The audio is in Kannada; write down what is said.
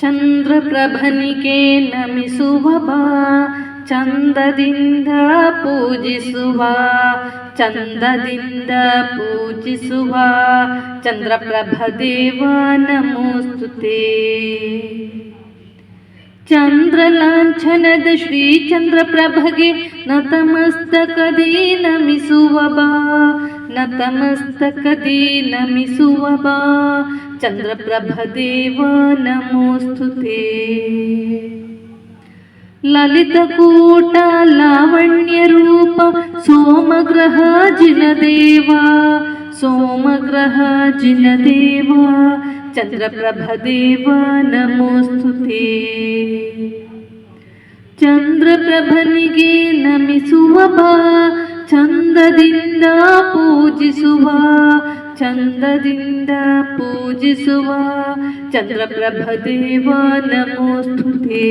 ಚಂದ್ರಪ್ರಭನಿಗೆ ನಮಿಸುವ ಬಾ, ಚಂದದಿಂದ ಪೂಜಿಸುವ ಚಂದದಿಂದ ಪೂಜಿಸುವ, ಚಂದ್ರಪ್ರಭ ದೇವ ನಮೋಸ್ತುತೆ. ಚಂದ್ರಲಾಂಛನದ ಶ್ರೀ ಚಂದ್ರಪ್ರಭಗೆ ನತಮಸ್ತಕದಿ ನಮಿಸುವ ಬಾ ನತಮಸ್ತಕದಿ ನಮಿಸುವ ಬಾ ಚಂದ್ರಪ್ರಭ ದೇವ ನಮೋಸ್ತುತೆ ಲಲಿತಕೂಟ ಲಾವಣ್ಯ ರೂಪ, ಸೋಮಗ್ರಹ, ಜಿನದೇವ. ಸೋಮಗ್ರಹ, ಜಿನದೇವ. ಚಂದ್ರಪ್ರಭ ದೇವ ನಮೋಸ್ತುತೆ ಚಂದ್ರಪ್ರಭನಿಗೆ ನಮಿಸುವ ಬಾ. ಚಂದದಿಂದ ಪೂಜಿಸುವ ಚಂದದಿಂದ ಪೂಜಿಸುವ ಚಂದ್ರಪ್ರಭ ದೇವ ನಮೋಸ್ತುತೆ